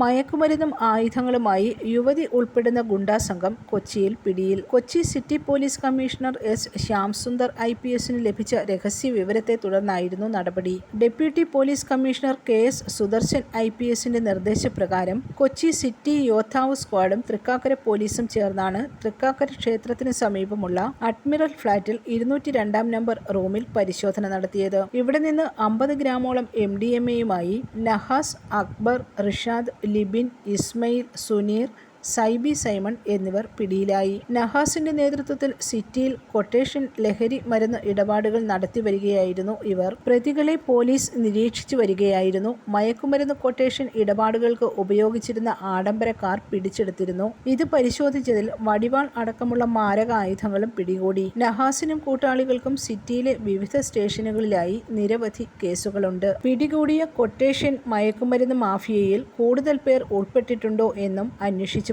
മയക്കുമരുന്നും ആയുധങ്ങളുമായി യുവതി ഉൾപ്പെടുന്ന ഗുണ്ടാസംഘം കൊച്ചിയിൽ പിടിയിൽ. Kochi city police commissioner S Shyamsundar I P എസിന് ലഭിച്ച രഹസ്യ വിവരത്തെ തുടർന്നായിരുന്നു നടപടി. Deputy police commissioner K S Sudarshan I P എസിന്റെ നിർദ്ദേശപ്രകാരം കൊച്ചി സിറ്റി യോദ്ധാവ് സ്ക്വാഡും തൃക്കാക്കര പോലീസും ചേർന്നാണ് തൃക്കാക്കര ക്ഷേത്രത്തിന് സമീപമുള്ള അഡ്മിറൽ ഫ്ളാറ്റിൽ ഇരുന്നൂറ്റി രണ്ടാം നമ്പർ റൂമിൽ പരിശോധന നടത്തിയത്. ഇവിടെ നിന്ന് അമ്പത് ഗ്രാമോളം എം ഡി എം എയുമായി നഹാസ് അക്ബർ റിഷാദ് ലിബിൻ ഇസ്മയിൽ സുനീർ സൈബി സൈമൺ എന്നിവർ പിടിയിലായി. നഹാസിന്റെ നേതൃത്വത്തിൽ സിറ്റിയിൽ കൊട്ടേഷൻ ലഹരി മരുന്ന് ഇടപാടുകൾ നടത്തി വരികയായിരുന്നു ഇവർ. പ്രതികളെ പോലീസ് നിരീക്ഷിച്ചു വരികയായിരുന്നു. മയക്കുമരുന്ന് കൊട്ടേഷൻ ഇടപാടുകൾക്ക് ഉപയോഗിച്ചിരുന്ന ആഡംബര കാർ പിടിച്ചെടുത്തിരുന്നു. ഇത് പരിശോധിച്ചതിൽ വടിവാൾ അടക്കമുള്ള മാരക ആയുധങ്ങളും പിടികൂടി. നഹാസിനും കൂട്ടാളികൾക്കും സിറ്റിയിലെ വിവിധ സ്റ്റേഷനുകളിലായി നിരവധി കേസുകളുണ്ട്. പിടികൂടിയ കൊട്ടേഷൻ മയക്കുമരുന്ന് മാഫിയയിൽ കൂടുതൽ പേർ ഉൾപ്പെട്ടിട്ടുണ്ടോ എന്നും അന്വേഷിച്ചു